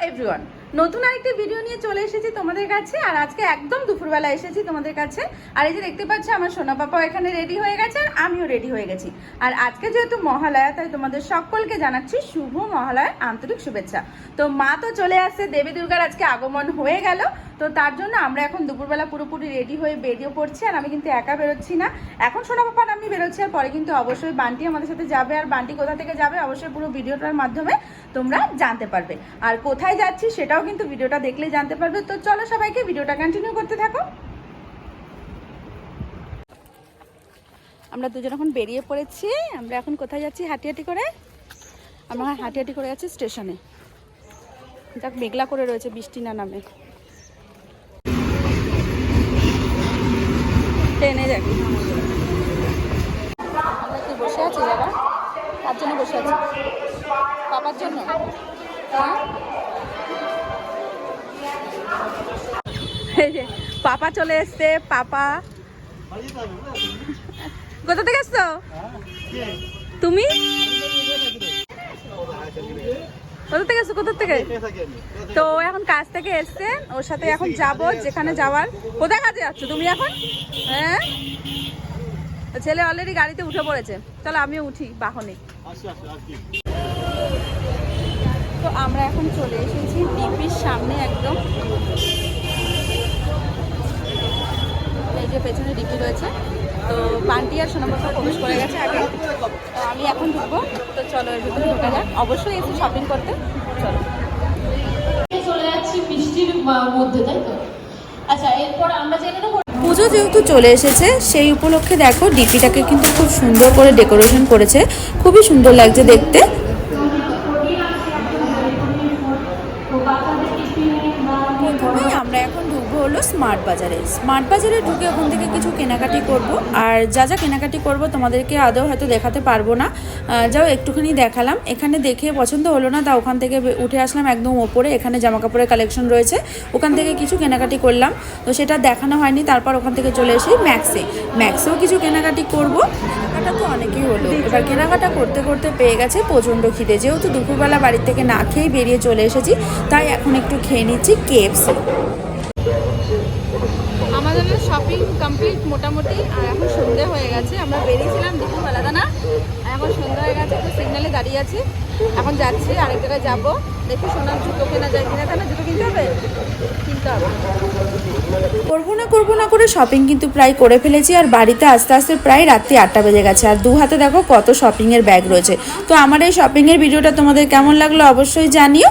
Everyone নতুন আরেকটি video নিয়ে চলে এসেছি তোমাদের কাছে, আর আজকে একদম দুপুরবেলা এসেছি তোমাদের কাছে। আর এই যে দেখতে পাচ্ছ, আমার সোনা পাপা এখানে রেডি হয়ে গেছে, আর আমিও রেডি হয়ে গেছি। আর আজকে যেহেতু মহালয়া, তাই তোমাদের সকলকে জানাচ্ছি শুভ মহালয়ার আন্তরিক শুভেচ্ছা। তো মা তো চলে আসছে, দেবী দুর্গার আজকে আগমন হয়ে গেল। তো তার জন্য আমরা এখন দুপুরবেলা পুরোপুরি রেডি হয়ে বেরিয়ে পড়ছি, আর আমি কিন্তু একা বেরোচ্ছি না। এখন সোনা পাপা আমি বেরোচ্ছি, আর পরে কিন্তু অবশ্যই বান্টি আমাদের সাথে যাবে, আর বান্টি কোথা থেকে যাবে অবশ্যই পুরো ভিডিওটার মাধ্যমে তোমরা জানতে পারবে। আর কোথায় যাচ্ছি সেটাও কিন্তু ভিডিওটা দেখলে জানতে পারবে। তো চলো সবাইকে ভিডিওটা কন্টিনিউ করতে থাকো। আমরা দুজন এখন বেরিয়ে পড়েছি। আমরা এখন কোথায় যাচ্ছি হাঁটি হাঁটি করে? আমরা হাঁটি হাঁটি করে যাচ্ছি স্টেশনে। যাক মেঘলা করে রয়েছে বৃষ্টি না নামে। ট্রেনে যাক আমরা কি বসে আছি বাবা তার জন্য বসে আছি? বাবার জন্য? হ্যাঁ? পাপা চলে এসছে, পাপা। কোথা থেকে এসছো? তুমি? কোথা থেকে এসছো? কোথা থেকে? তো এখন কাজ থেকে এসছে, ওর সাথে এখন যাব, যেখানে যাওয়ার। কোথায় কাজে যাচ্ছ তুমি এখন? হ্যাঁ? ছেলে অলরেডি গাড়িতে উঠে পড়েছে। চলো আমিও উঠি বাহনে। তো আমরা এখন চলে এসেছি ডিপির সামনে একদম। যে পেছনে ডিপি রয়েছে। তো বান্টি আর সোনামতো প্রবেশ করে গেছে আগে। আমি এখন ঢুকবো। তো চলো এর ভিতরে ঢোকা যাক। অবশ্যই এসে শপিং করতে। চলো। চলে যাচ্ছি বৃষ্টির মধ্যে তাই তো? আচ্ছা এরপর আমরা জেনে নেব পুজো যেহেতু চলে এসেছে সেই উপলক্ষে দেখো ডিপিটাকে কিন্তু খুব সুন্দর করে ডেকোরেশন করেছে। খুবই সুন্দর লাগছে দেখতে। প্রথমেই আমরা এখন ঢুকবো হলো স্মার্ট বাজারে। স্মার্ট বাজারে ঢুকে ওখান থেকে কিছু কেনাকাটি করব। আর যা যা কেনাকাটি করব তোমাদেরকে আদৌ হয়তো দেখাতে পারব না। যাও একটুখানি দেখালাম। এখানে দেখে পছন্দ হলো না তা ওখান থেকে উঠে আসলাম একদম ওপরে। এখানে জামা কাপড়ের কালেকশন রয়েছে। ওখান থেকে কিছু কেনাকাটি করলাম। তো সেটা দেখানো হয়নি তারপর ওখান থেকে চলে এসেই ম্যাক্সে ম্যাক্সেও কিছু কেনাকাটি করব। কেনাকাটা তো অনেকেই হলো। এবার কেনাকাটা করতে করতে পেয়ে গেছে প্রচণ্ড খিদে। যেহেতু দুপুরবেলা বাড়ি থেকে না খেয়েই বেরিয়ে চলে এসেছি তাই এখন একটু খেয়ে নিচ্ছি কেএফসি আমাদের শপিং কমপ্লিট মোটামুটি আর এখন সন্ধে হয়ে গেছে। আমরা বেরিয়েছিলাম দুপুরবেলা না? আর এখন সন্ধে হয়ে গেছে তো সিগনালে দাঁড়িয়ে আছি। এখন যাচ্ছি আরেক জায়গায় যাব। দেখি সোনার জুতো কেনা যায় কিনা। তাহলে জুতো কিনতে হবে? কিনতে হবে। করব না করব না করে শপিং কিন্তু প্রায় করে ফেলেছি আর বাড়িতে আস্তে আস্তে প্রায় রাত্রি আটটা বেজে গেছে। আর দু হাতে দেখো কত শপিংয়ের ব্যাগ রয়েছে। তো আমার এই শপিংয়ের ভিডিওটা তোমাদের কেমন লাগল অবশ্যই জানিও।